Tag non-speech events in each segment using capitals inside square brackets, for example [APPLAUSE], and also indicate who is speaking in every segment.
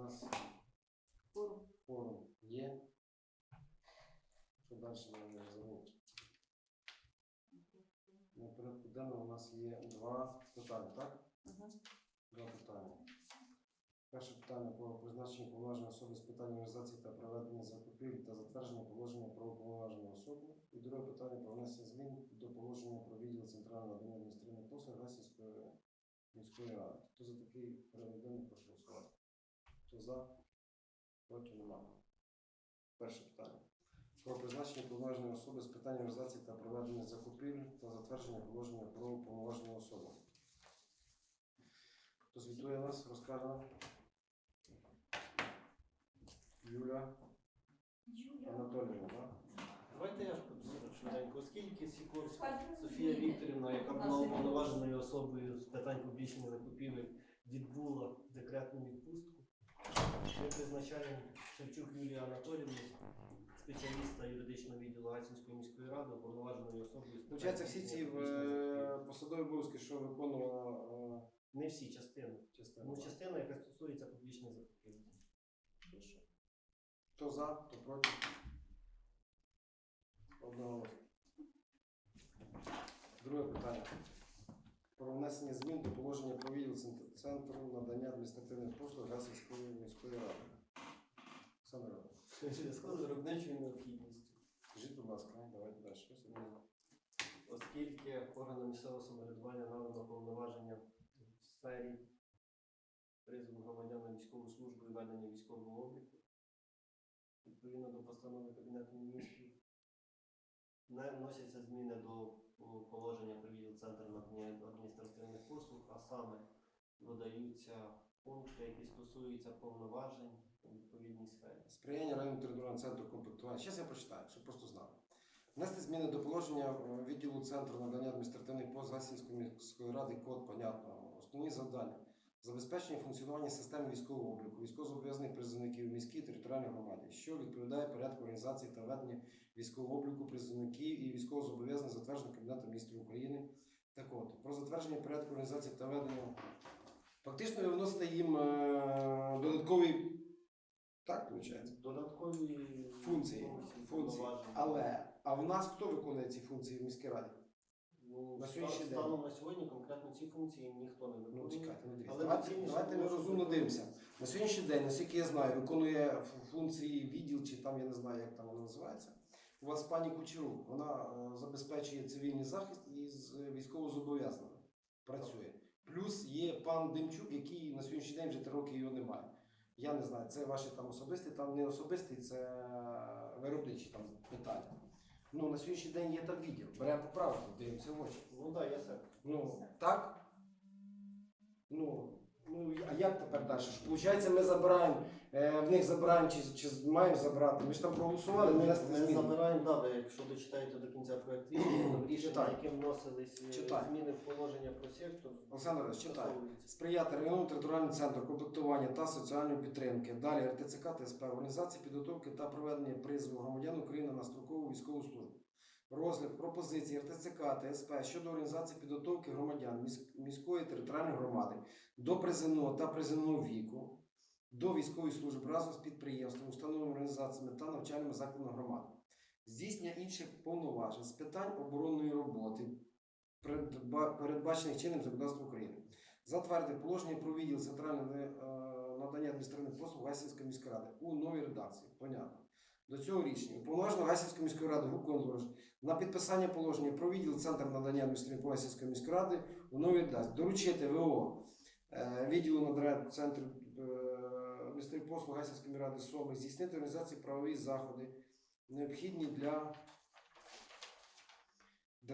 Speaker 1: нас
Speaker 2: Форум.
Speaker 1: є. Що далі нам не забув? На порядку денному у нас є два питання, так?
Speaker 2: Ага.
Speaker 1: Два питання. Перше питання про призначення повноваженої особи з питань організації та проведення закупівель та затвердження положення про уповноважену особу. І друге питання про внесення змін до положення про відділ центрального надання адміністративних послуг Гасівської міської ради. Хто за такий порядок денний прошу голосувати? Хто за? Проти немає. Перше питання. Про призначення повноваженої особи з питань організації та проведення закупівель та затвердження положення про уповноважену особу. Хто звітує нас, розкаже нам? Юля Анатоліївна, так?
Speaker 3: Давайте я ж подумаю швиденько, оскільки Сікорська Софія Вікторівна, яка була уповноваженою особою з питань публічних закупівель, відбула декретну відпустку, ми призначаємо Шевчук Юлію Анатоліївну, спеціаліста юридичного відділу Гайсинської міської ради, уповноваженою особою. з питань
Speaker 1: Получається, всі ці е, посадові обов'язки, що виконувала
Speaker 3: Не всі частини.
Speaker 1: е, частина.
Speaker 3: Ну, частина, яка стосується публічних закупівель.
Speaker 1: Хто за, хто проти? Одного. Друге питання. Про внесення змін до положення про відділ центру надання адміністративних послуг Гасівської міської ради. Іванович,
Speaker 3: зв'язку з виробничою необхідністю.
Speaker 1: скажіть, будь ласка, давайте далі.
Speaker 3: Оскільки органам місцевого самоврядування надано повноваження в сфері призову громадян на військову службу і ведення військового обліку, відповідно до постанови Кабінету міністрів, не вносяться зміни до положення про відділ надання адміністративних послуг, а саме додаються пункти, які стосуються повноважень у відповідній сфері.
Speaker 1: Сприяння районного територіального центру комплектування. Зараз я прочитаю, щоб просто знали. Внести зміни до положення е, відділу центру надання адміністративних послуг Гасінської міської ради код, понятно. Основні завдання. Забезпечення функціонування системи військового обліку, військовозобов'язаних призовників міській територіальній громаді, що відповідає порядку організації та ведення військового обліку призовників і військовозобов'язаних затверджених Кабінетом міністрів України. Так от, про затвердження порядку організації та ведення. Фактично ви вносите їм е, додаткові, так виходить?
Speaker 3: Додаткові
Speaker 1: Функції, функції. Але а в нас хто виконує ці функції в міській раді?
Speaker 3: Ну,
Speaker 1: На сьогоднішній день.
Speaker 3: станом на сьогодні конкретно ці функції ніхто не
Speaker 1: Ну
Speaker 3: виконує.
Speaker 1: чекайте, ну дивіться.
Speaker 3: Але
Speaker 1: Давайте,
Speaker 3: доцільніше
Speaker 1: давайте ми
Speaker 3: було,
Speaker 1: розумно дивимося. На сьогоднішній день, наскільки я знаю, виконує ф- функції відділ, чи там я не знаю, як там воно називається. У вас пані Кучерук, вона е, забезпечує цивільний захист із е, військовозобов'язаними. Працює. Плюс є пан Демчук, який на сьогоднішній день вже три роки його немає. Я не знаю, це ваші там особисті, там не особисті, це е, виробничі там питання. Ну, на сьогоднішній день є там відділ. Беремо поправку, дивимося в очі.
Speaker 3: Ну так, я сам.
Speaker 1: Ну, так? Ну, ну а як тепер далі? Що, Получається, ми забираємо, е, в них забираємо чи, чи маємо забрати. Ми ж там проголосували, ми внесли
Speaker 3: Ми
Speaker 1: зміни.
Speaker 3: забираємо, да, ви, якщо дочитаєте до кінця проект рішення, там рішення,
Speaker 1: Читай.
Speaker 3: яким вносились е,
Speaker 1: Читай.
Speaker 3: зміни в положення про сектор,
Speaker 1: Олександр Іванович, читай. Сприяти районному територіальному центру комплектування та соціальної підтримки. Далі РТЦК та СП, організації підготовки та проведення призову громадян України на строкову військову службу. Розгляд пропозиції РТЦК та СП щодо організації підготовки громадян міської територіальної громади до приземного та приземного віку до військової служби разом з підприємствами, установами, організаціями та навчальними закладами громади. Здійснення інших повноважень з питань оборонної роботи, передбачених чинним законодавством України. Затвердити положення про відділ центрального е, надання адміністративних послуг Гасінської міської ради у новій редакції. Понятно. До цього рішення. Уповноважено Гасінської міської ради виконувач. На підписання положення про відділ Центр надання адміністративних послуг Гасінської міської ради у новій дасть. Доручити ВО е, відділу надання центру е, адміністративних послуг Гасівської ради СОМи здійснити організації правові заходи, необхідні для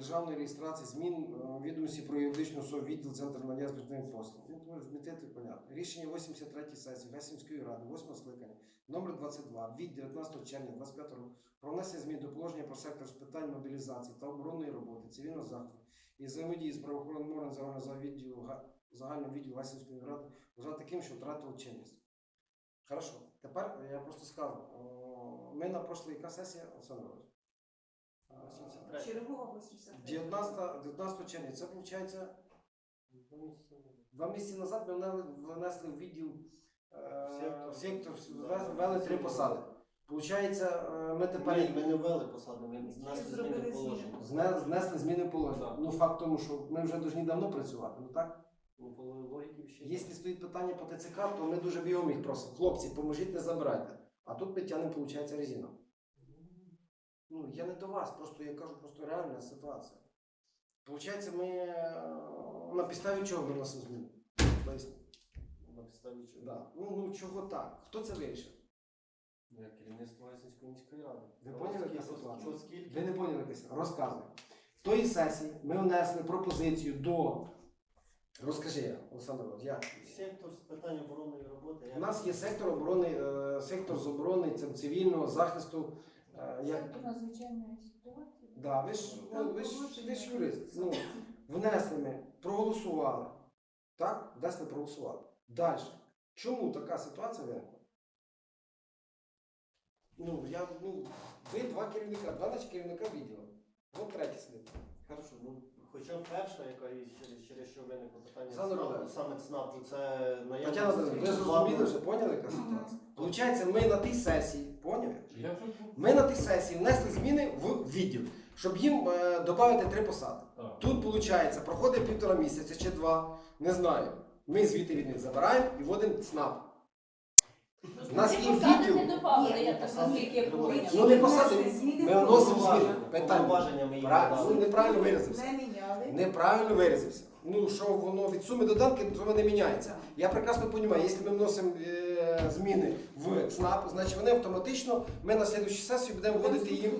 Speaker 1: державної реєстрації змін е, відомості про юридичну особу відділ Центр надання адміністративних послуг. Ну, тому змітити, понятно. Рішення 83 сесії Гасінської ради, 8 скликання, номер 22 від 19 червня 25 року про внесення змін до положення про сектор з питань мобілізації та оборонної роботи, цивільного захисту і взаємодії з правоохоронним органом за відділу Га- загального відділу Гасінської ради вважати таким, що втратило чинність. Хорошо. Тепер я просто скажу. Ми на прошлій яка сесія, Олександр Іванович? А,
Speaker 3: 83.
Speaker 2: Червова 83.
Speaker 1: 19, 19 червня. Це виходить два місяці назад ми внесли в відділ е,
Speaker 3: Сектор.
Speaker 1: сектор ввели- ввели три посади. Получається, е, ми тепер
Speaker 3: Ні, ми не ввели посади, ми
Speaker 2: Зробили
Speaker 3: зміни
Speaker 2: зміни.
Speaker 3: положення.
Speaker 1: зне- знесли зміни в положення.
Speaker 3: Так.
Speaker 1: Ну, факт тому, що ми вже повинні давно працювати, ну так?
Speaker 3: Ну, по логіки ще.
Speaker 1: Якщо стоїть питання по ТЦК, то ми дуже бігом їх просимо. Хлопці, поможіть, не забирайте. А тут ми тягнемо, виходить, резину. Ну, я не до вас, просто я кажу, просто реальна ситуація. Получається, ми е, на підставі чого виносимо зміни? Поясніть.
Speaker 3: На підставі чого?
Speaker 1: Да. Ну, ну чого так? Хто це вирішив?
Speaker 3: Ну, як керівництво Гайсинської міської ради.
Speaker 1: Ви поняли, яка ситуація? Ви не поняли якось? Розказуй. Тої сесії ми внесли пропозицію до. Розкажи, Олександр, як?
Speaker 3: сектор з питань оборонної роботи.
Speaker 1: У нас є сектор оборони, е, сектор з оборони цивільного захисту. Як...
Speaker 2: Сектор надзвичайної ситуації.
Speaker 1: Да, ви ж, ну, ви ж, ви ж юрист. Ну, внесли ми, проголосували. Так? Внесли, проголосували. Далі. Чому така ситуація виникла? Ну, я, ну, ви два керівника, два наче керівника відділу. От третій сидить.
Speaker 3: Хорошо, ну хоча перша, яка і через, через що виникло питання ЦНАПу,
Speaker 1: Володимирович.
Speaker 3: саме ЦНАПу, це наявність.
Speaker 1: Тетяна, Володимирівна, ви зрозуміли вже, поняли, яка ситуація? Получається, ми на тій сесії, поняли? Ми на тій сесії внесли зміни в відділ, щоб їм е, додати три посади.
Speaker 4: Так.
Speaker 1: Тут, виходить, проходить півтора місяця чи два, не знаю. Ми звідти від них забираємо і вводимо ЦНАП. У нас є відділ.
Speaker 2: не добавили, я так наскільки я поняла.
Speaker 1: Ну не посади, ми вносимо зміни. Питання.
Speaker 3: повноваження ми їм
Speaker 1: Правильно,
Speaker 3: надали.
Speaker 1: ну, неправильно виразився.
Speaker 2: Не міняли.
Speaker 1: Неправильно виразився. Ну, що воно від суми доданки, то воно не міняється. Я прекрасно розумію, якщо ми вносимо е, зміни в ЦНАП, значить вони автоматично, ми на слідчу сесію будемо вводити їм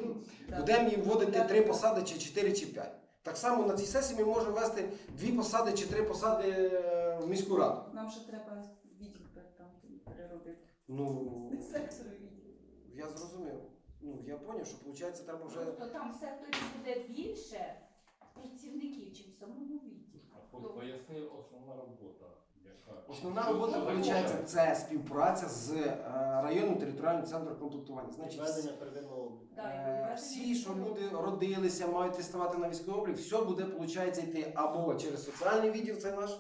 Speaker 1: Будемо їм вводити три посади, чи чотири, чи п'ять. Так само на цій сесії ми можемо ввести дві посади чи три посади е, в міську раду.
Speaker 2: Нам ще треба відділ там переробити.
Speaker 1: Ну, я зрозумів. Ну, я зрозумів, що виходить, треба вже.
Speaker 5: Просто там в секторі буде більше працівників, чим в самому відділі.
Speaker 4: Поясни основна робота.
Speaker 1: Основна робота, виходить, це співпраця з е, районним територіальним центром комплектування. Значить, всі-
Speaker 3: Відведення первинного обліку.
Speaker 5: Да, і
Speaker 1: Е, всі, що люди родилися, мають тестувати на військовий облік, все буде, виходить, йти або через соціальний відділ, це наш,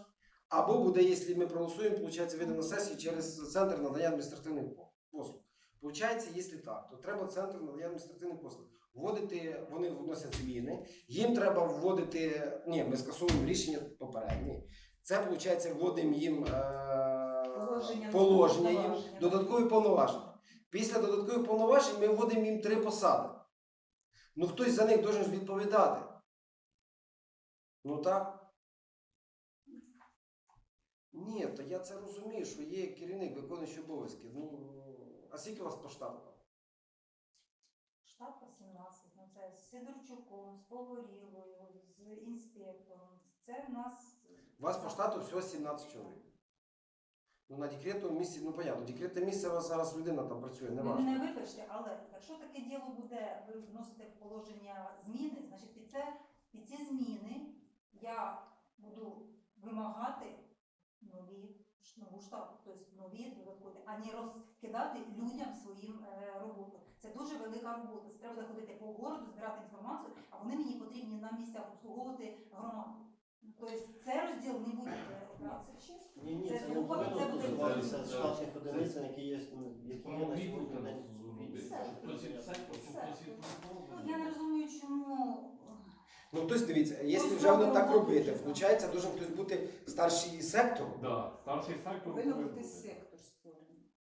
Speaker 1: або буде, якщо ми проголосуємо, виходить, вийде на сесію через центр надання адміністративних послуг. Получається, якщо так, то треба центр надання адміністративних послуг. Вводити, вони вносять зміни, їм треба вводити, ні, ми скасовуємо рішення попереднє. Це, виходить, вводимо їм е,
Speaker 2: Положення.
Speaker 1: положення їм, додаткові повноваження. Після додаткових повноважень ми вводимо їм три посади. Ну хтось за них должен відповідати. Ну так? Ні, то я це розумію, що є керівник виконуючий обов'язки. Ну, а скільки у вас по штату?
Speaker 6: Штаб 18, ну це з Сидорчуком, з Погорілою, з інспектором. Це в нас
Speaker 1: У вас по штату всього 17 чоловік. Ну, на декретному місці, ну понятно, декретне місце у вас зараз людина там працює, не
Speaker 6: ви
Speaker 1: важко.
Speaker 6: мене вибачте, але якщо таке діло буде, ви вносите в положення зміни, значить під це під ці зміни я буду вимагати нові нову штату, тобто нові додаткові, а не розкидати людям своїм е, роботу. Це дуже велика робота. Це треба буде ходити по городу, збирати інформацію, а вони мені потрібні на місцях обслуговувати громаду. Тобто це розділ не буде операції.
Speaker 3: Ні, ні,
Speaker 6: Це
Speaker 3: це не
Speaker 6: це буде
Speaker 3: штатних одиниць, які є, ну, які є на сьогодні день.
Speaker 6: Ну, Я не розумію, чому.
Speaker 1: Ну, тобто, дивіться, якщо вже воно так робити, виходить, должен хтось бути старший сектор.
Speaker 4: Да, старший сектор
Speaker 2: Повинен бути сектор створений.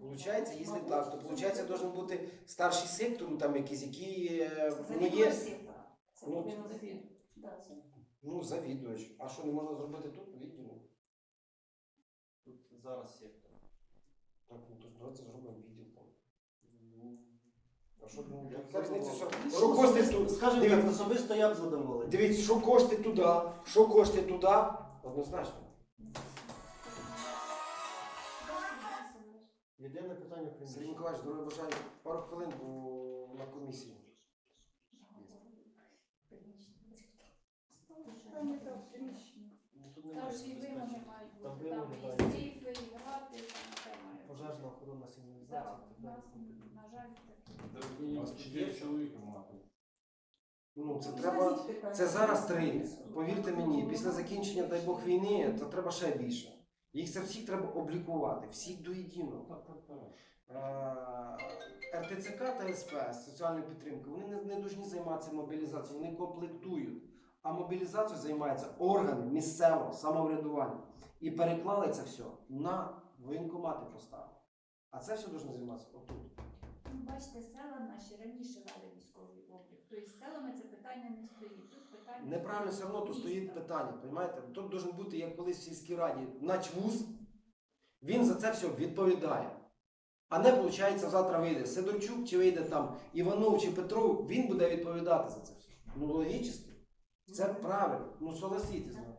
Speaker 1: Получається, якщо так, то получається, должен бути старший сектор, там якийсь, який е, ну,
Speaker 6: Завідувач
Speaker 1: є,
Speaker 6: сектора. Це
Speaker 1: Ну,
Speaker 6: повинно бути. Да, це-
Speaker 1: ну, завідувач. А що не можна зробити тут, у відділу?
Speaker 3: Тут зараз сектор.
Speaker 1: Так, ну, то давайте зробимо відділ там.
Speaker 3: Ну,
Speaker 1: А що, ну, яка різниця, що що кошти тут?
Speaker 3: Скажімо
Speaker 1: Дивіться.
Speaker 3: особисто я б задоволений.
Speaker 1: Дивіться, що кошти туди, що кошти туди, однозначно.
Speaker 3: Єдине питання в
Speaker 1: Сергій. Миколаївич, здоров'я бажаю. Пару хвилин, бо на комісії.
Speaker 2: Там не так приміщення.
Speaker 3: Ну,
Speaker 5: Там і вимоги мають
Speaker 3: Там
Speaker 5: бути, там
Speaker 3: вимоги
Speaker 5: і
Speaker 3: мають.
Speaker 5: і грати, там все має. бути.
Speaker 3: Пожежна охоронна
Speaker 5: Да,
Speaker 3: сигналізація. і так
Speaker 5: у нас, на жаль, таке.
Speaker 4: Це мінімум чотири чоловіка мати.
Speaker 1: Ну, це треба. Це зараз три. Повірте мені, після закінчення, дай Бог, війни, то треба ще більше. Їх це всіх треба облікувати, всіх до єдиного.
Speaker 4: Так, так, так.
Speaker 1: Е, РТЦК та СП з соціальної підтримки вони не, не повинні займатися мобілізацією, вони комплектують. А мобілізацією займається орган місцевого самоврядування. І переклали це все на воєнкомати поставили. А це все повинно займатися отут.
Speaker 5: Ну, бачите, села наші раніше вели військовий облік. Тобто з селами це питання не стоїть. Тут питання
Speaker 1: Неправильно все одно тут стоїть питання, розумієте? Тут должен бути, як колись в сільській раді, начвуз, він за це все відповідає. А не, виходить, завтра вийде Сидорчук, чи вийде там Іванов чи Петров, він буде відповідати за це все. Ну, логічно. Це правильно. Ну, согласитесь. ну.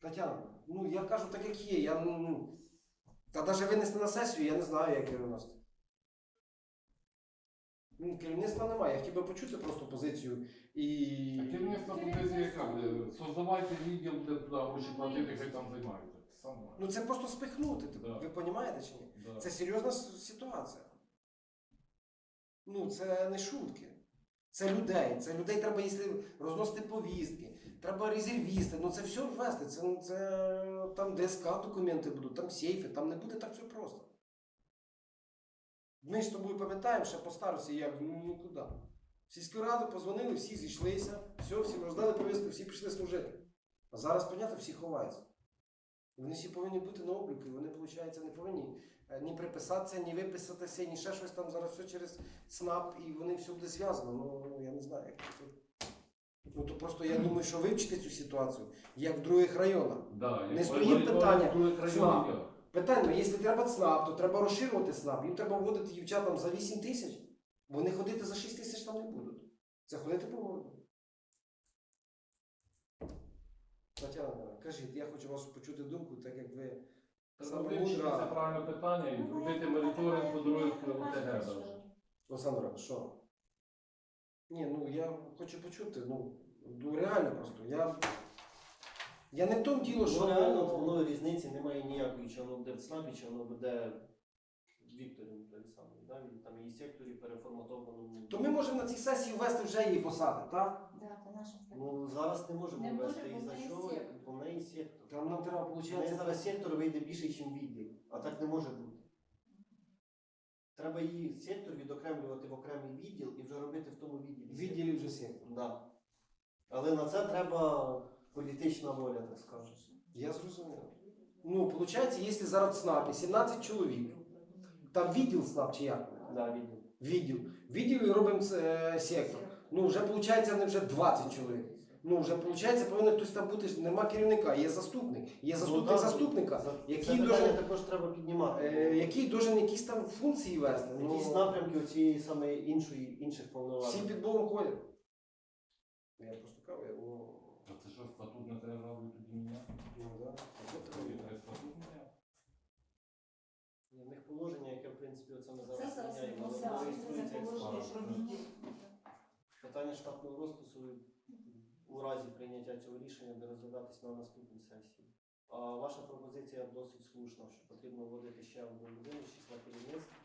Speaker 1: Тетяна, ну я кажу так, як є. Я, ну, ну, та навіть винести на сесію, я не знаю, як його виносити. Ну, керівництва немає. Я хотів би почути просто позицію і.
Speaker 4: А керівництво позиція яка буде? Создавайте відділ, де туди гроші платити, хай там займаються. Саме.
Speaker 1: Ну це просто спихнути. типу.
Speaker 4: Да.
Speaker 1: Ви розумієте чи ні?
Speaker 4: Да.
Speaker 1: Це серйозна с- ситуація. Ну, це не шутки. Це людей. Це людей треба, якщо розносити повістки, треба резервісти. Ну це все ввести. Це, це там ДСК документи будуть, там сейфи, там не буде так все просто. Ми з тобою пам'ятаємо, ще по старості як ну нікуди. В сільську раду позвонили, всі зійшлися, все, всім роздали повістку, всі пішли служити. А зараз, понятно, всі ховаються. Вони всі повинні бути на обліку, і вони, виходить, не повинні е, ні приписатися, ні виписатися, ні ще щось там зараз все через ЦНАП, і вони все буде зв'язано. Ну, я не знаю, як це. Ну то просто я думаю, що вивчити цю ситуацію, як в других районах.
Speaker 4: Да,
Speaker 1: Не
Speaker 4: як
Speaker 1: стоїть питання
Speaker 4: других районів
Speaker 1: ЦНАП. Питання, ну, якщо треба ЦНАП, то треба розширювати ЦНАП. Їм треба вводити дівчатам за 8 тисяч. Вони ходити за 6 тисяч там не будуть. Це ходити по городу. Тетяна, кажіть, я хочу вас почути думку, так як ви Саме
Speaker 4: вивчити
Speaker 1: мудра.
Speaker 4: це правильне питання і
Speaker 5: Ну,
Speaker 4: зробити моніторинг по
Speaker 5: думаю,
Speaker 4: даже.
Speaker 5: що-
Speaker 1: Олександра, що? Ні, ну я хочу почути, ну, ну реально просто. Я, я не в тому діло, що.
Speaker 3: Ну реально воно різниці немає ніякої, чи воно буде в ЦНАПі, чи воно буде в Вікторі той. Да? Він там її секторі переформатованому.
Speaker 1: То ми можемо на цій сесії ввести вже її посади, так?
Speaker 5: Да, це наша
Speaker 3: Ну зараз не можемо
Speaker 5: Не
Speaker 3: ввести
Speaker 5: може,
Speaker 3: і
Speaker 5: бо
Speaker 3: за
Speaker 5: в неї
Speaker 3: що,
Speaker 5: сектор.
Speaker 3: бо в неї сектор.
Speaker 1: Там нам треба,
Speaker 3: У неї
Speaker 1: виходить,
Speaker 3: зараз сектор вийде більше, ніж відділ, а так не може бути. Треба її сектор відокремлювати в окремий відділ і вже робити в тому відділі.
Speaker 1: відділі вже сектор.
Speaker 3: Да. Але на це треба політична воля, так скажеш.
Speaker 1: Я зрозумів. Ну, виходить, якщо зараз в ЦНАПі 17 чоловік, там відділ ЦНАП чи як?
Speaker 3: Да, відділ.
Speaker 1: Відділ. Відділ і робимо це, сектор. Ну, вже виходить, вони вже 20 чоловік. Ну, вже виходить, повинен хтось там бути, нема керівника, є заступник. Є заступник
Speaker 3: Ну, да,
Speaker 1: заступника,
Speaker 3: за-
Speaker 1: який
Speaker 3: це питання
Speaker 1: должен-
Speaker 3: також треба піднімати.
Speaker 1: е, який должен якісь там функції вести. Ну,
Speaker 3: Якісь напрямки у цієї саме іншої інших
Speaker 1: всі
Speaker 3: повноважень.
Speaker 1: під Богом ходять. Я просто кажу, я, ну,
Speaker 4: А це що, статут не треба робити тоді міняти?
Speaker 1: ну, да. А от
Speaker 4: Тоді
Speaker 1: треба.
Speaker 4: треба статут міняти.
Speaker 3: В них положення, яке оце ми зараз
Speaker 2: зараз
Speaker 3: міняємо,
Speaker 2: не
Speaker 3: воно реєструється як справа. Питання штатного розпису у разі прийняття цього рішення буде розглядатись на наступній сесії. А ваша пропозиція досить слушна, що потрібно вводити ще одну людину з числа керівництва,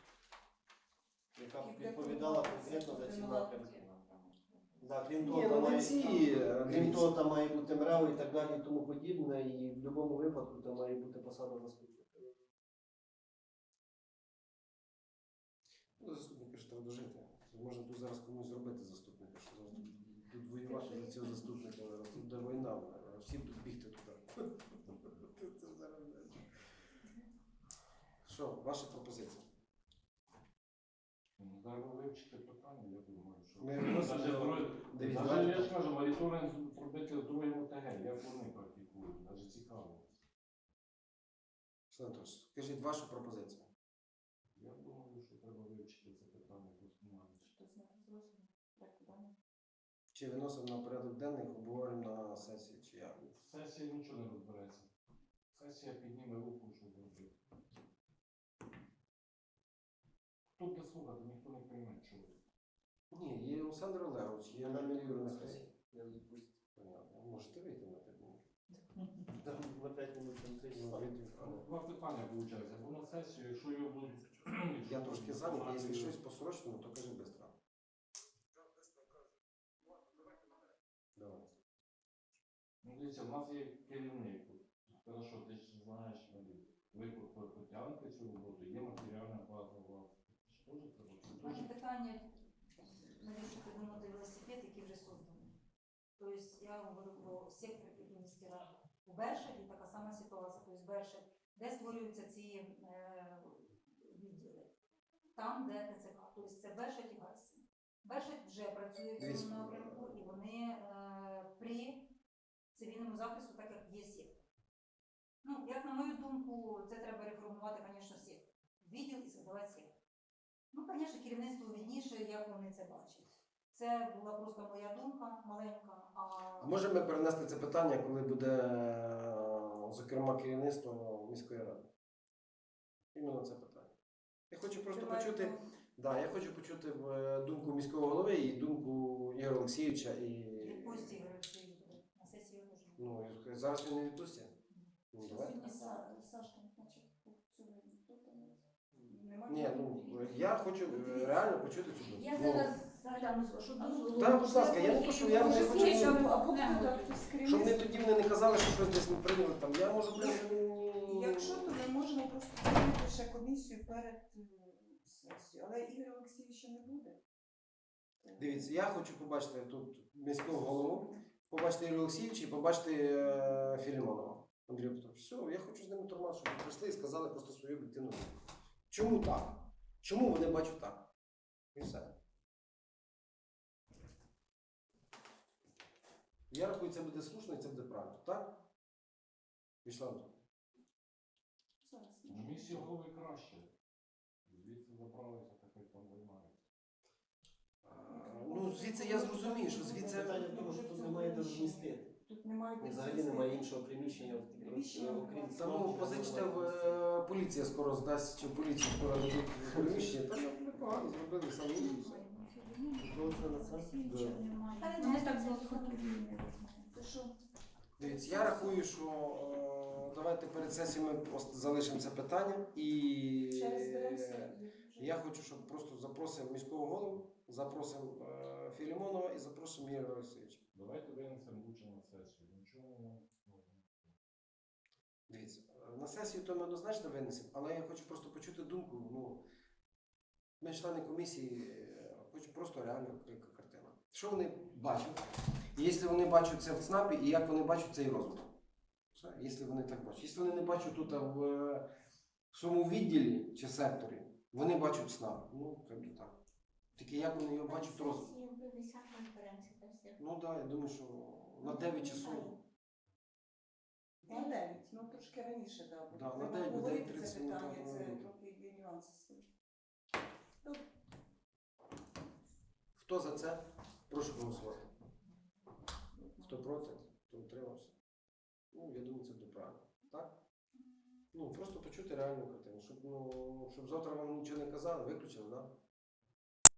Speaker 3: яка б відповідала конкретно за ці напрямки. Да, крім того,
Speaker 1: Ні,
Speaker 3: там
Speaker 1: ну не
Speaker 3: має,
Speaker 1: ці. е,
Speaker 3: крім того, там має бути МРЕО і так далі, і тому подібне, і в будь-якому випадку там має бути посада заступника.
Speaker 1: Ну, заступника ж треба дожити. Можна тут зараз комусь зробити заступника, що зараз тут, тут воювати за цього заступника. Тут де війна, а всім тут бігти туди. [LAUGHS] Це зараз, Що, ваша пропозиція?
Speaker 4: Ну, Треба вивчити питання, я думаю, що.
Speaker 1: Ми
Speaker 4: Даже
Speaker 1: до-
Speaker 4: друге-
Speaker 1: Дивіться,
Speaker 4: Даже
Speaker 1: давайте
Speaker 4: я ж кажу, моніторинг зробити з другим ОТГ, як вони практикують, навіть цікаво.
Speaker 1: Олександр Анатолійович, скажіть вашу пропозицію.
Speaker 4: Я думаю, що треба вивчити це питання досконально.
Speaker 1: Чи виносимо на порядок денний, обговоримо на сесії, чи як?
Speaker 4: Сесія нічого не розбереться. Сесія підніме руку, що зробити. Хто буде слухати, ніхто не прийме чого.
Speaker 1: Ні, є Олександр Олегович, є
Speaker 3: на на сесії. Я.
Speaker 1: Понятно. Можете вийти на трибуну.
Speaker 3: Там на 5 минут там 3
Speaker 1: Ну,
Speaker 4: Два питання виходить. Або на сесію, якщо його будуть.
Speaker 1: Я трошки зайнятий, якщо щось по срочному, то кажи швидко. Давай.
Speaker 4: Ну, дивіться, в нас є керівник. Хорошо, ти ж знаєш, Валерій. тягнете цю роботу, є матеріальна база у вас. Це ж це
Speaker 6: У мене питання, навіщо придумати велосипед, який вже созданий. Тобто я говорю про сектор, ради. У Бершаді така сама ситуація. Тобто Бершадь, де створюються ці е, відділи? Там, де ТЦК. Тобто це Бершадь і Гайсин. Бершадь вже працює в цьому напрямку, і вони е, при цивільному захисту, так як є сектор. Ну, як на мою думку, це треба реформувати, звісно, сектор. Відділ і создавати сектор. Ну, звісно, керівництво відніше, як вони це бачать. Це була просто моя думка маленька. А
Speaker 1: А можемо ми перенести це питання, коли буде, е, зокрема, керівництво міської ради? Іменно це питання. Я хочу просто
Speaker 2: Давайте,
Speaker 1: почути, да, я хочу почути е, думку міського голови і думку Ігоря Олексійовича і.
Speaker 6: відпустці Ігор Олексійович буде. На сесії його вже.
Speaker 1: Ну, і зараз він не відпустить. Ну, давай.
Speaker 2: Сьогодні Са- Сашка, значить, сьогодні хто там? Нема
Speaker 1: Ні, ну я хочу е, реально почути цю думку.
Speaker 2: Я
Speaker 1: Ну,
Speaker 2: зараз загляну, що дозволу.
Speaker 1: Та, будь ласка, я не то, що я не хочу- ну, Щоб
Speaker 2: керівництва.
Speaker 1: тоді мене не казали, що щось десь не прийняли там. Я можу прийняти.
Speaker 7: Якщо, то ми можемо просто зробити ще комісію перед е, сесією. Але Ігор Олексійович ще не буде.
Speaker 1: Дивіться, я хочу побачити тут міського голову, побачити Ігоря Олексійовича і побачити е, Філімонова. Андрія Петровича. Все, я хочу з ними тормати, щоб прийшли і сказали просто свою думку. Чому так? Чому вони бачать так? І все. Я рахую, це буде слушно і це буде правильно, так? Вячеслав.
Speaker 4: Ну, місці голови краще. Звідси забралися, так як там займаються.
Speaker 1: А, Ну, звідси я зрозумію, що звідси.
Speaker 3: Питання в тому, що тут немає де розмістити.
Speaker 7: Тут немає
Speaker 3: І взагалі немає іншого приміщення,
Speaker 7: Приміщення
Speaker 3: окрім
Speaker 7: немає.
Speaker 1: Тому
Speaker 3: цього,
Speaker 1: позичте в
Speaker 3: немає.
Speaker 1: е, поліція скоро здасть, чи поліція скоро дадуть приміщення. Та ну, непогано зробили самі і все.
Speaker 3: Просто на це? Да.
Speaker 6: Та
Speaker 2: Ну,
Speaker 6: не
Speaker 2: так
Speaker 6: знаю,
Speaker 7: що?
Speaker 1: Дивіться, я рахую, що е, давайте перед сесією ми просто залишимо це питання і
Speaker 7: Ще раз
Speaker 1: я хочу, щоб просто запросимо міського голову, запросимо е, Філімонова і запросимо Ігоря Олексійовича.
Speaker 4: Давайте винесемо лучше на сесію. Нічого.
Speaker 1: Дивіться, е, на сесію то ми однозначно винесемо, але я хочу просто почути думку. Ну, ми члени комісії, е, хочу просто реально яка картина. Що вони бачать? І якщо вони бачать це в ЦНАПі, і як вони бачать цей розвиток? Все, якщо вони так бачать. Якщо вони не бачать тут а, в, е, в своєму відділі чи секторі, вони бачать ЦНАП. Ну, як би так. Тільки як вони його бачать розвиток? Ну так, да, я думаю, що на 9 часов.
Speaker 7: На 9, ну трошки раніше, да. бо
Speaker 1: Да, на 9, бо
Speaker 7: обговорити
Speaker 1: 9:30
Speaker 7: це
Speaker 1: минут
Speaker 7: питання, це трохи є нюанси з цим.
Speaker 1: Хто за це? Прошу голосувати. Хто проти, хто утримався. Ну, я думаю, це буде правильно. Ну, просто почути реальну картину, щоб, ну, щоб завтра вам нічого не казали, виключили. Да?